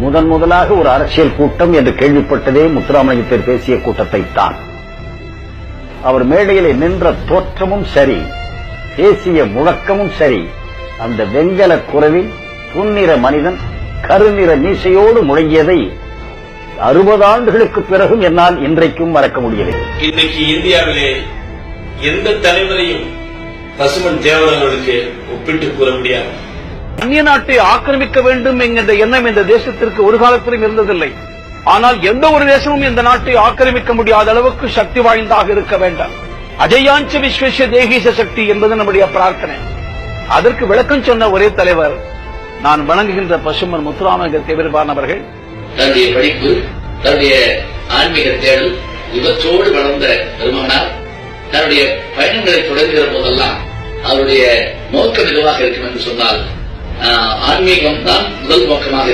முதன் முதலாக ஒரு அரசியல் கூட்டம் என்று கேள்விப்பட்டதே முத்துராமலிங்கத்தில் பேசிய கூட்டத்தை தான் அவர் மேடையிலே நின்ற தோற்றமும் சரி பேசிய முழக்கமும் சரி அந்த வெங்கல குரலில் புன்னிற மனிதன் கருநிற மீசையோடு முழங்கியதை அறுபது ஆண்டுகளுக்கு பிறகும் என்னால் இன்றைக்கும் மறக்க முடியவில்லை. இன்னைக்கு இந்தியாவிலே எந்த தலைவரையும் பசுமன் தேவரர்களுக்கு ஒப்பிட்டு கூற முடியாது. அந்நிய நாட்டை ஆக்கிரமிக்க வேண்டும் என்கின்ற எண்ணம் இந்த தேசத்திற்கு ஒரு காலத்திலும் இருந்ததில்லை. ஆனால் எந்த ஒரு தேசமும் இந்த நாட்டை ஆக்கிரமிக்க முடியாத அளவுக்கு சக்தி வாய்ந்ததாக இருக்க வேண்டாம். அஜயாஞ்ச விஸ்வேஷ தேகீச சக்தி என்பது நம்முடைய பிரார்த்தனை. அதற்கு விளக்கம் சொன்ன ஒரே தலைவர் நான் வணங்குகின்ற பசுமன் முத்துராமலிங்க தேவர்பானவர்கள் தன்னுடைய படிப்பு தன்னுடைய ஆன்மீக தேடல் இவற்றோடு வளர்ந்த பெருமகனார் தன்னுடைய பயணங்களை தொடங்குகிற போதெல்லாம் அவருடைய நோக்கம் எதுவாக இருக்கும் என்று சொன்னால் ஆன்மீகம் தான் முதல் நோக்கமாக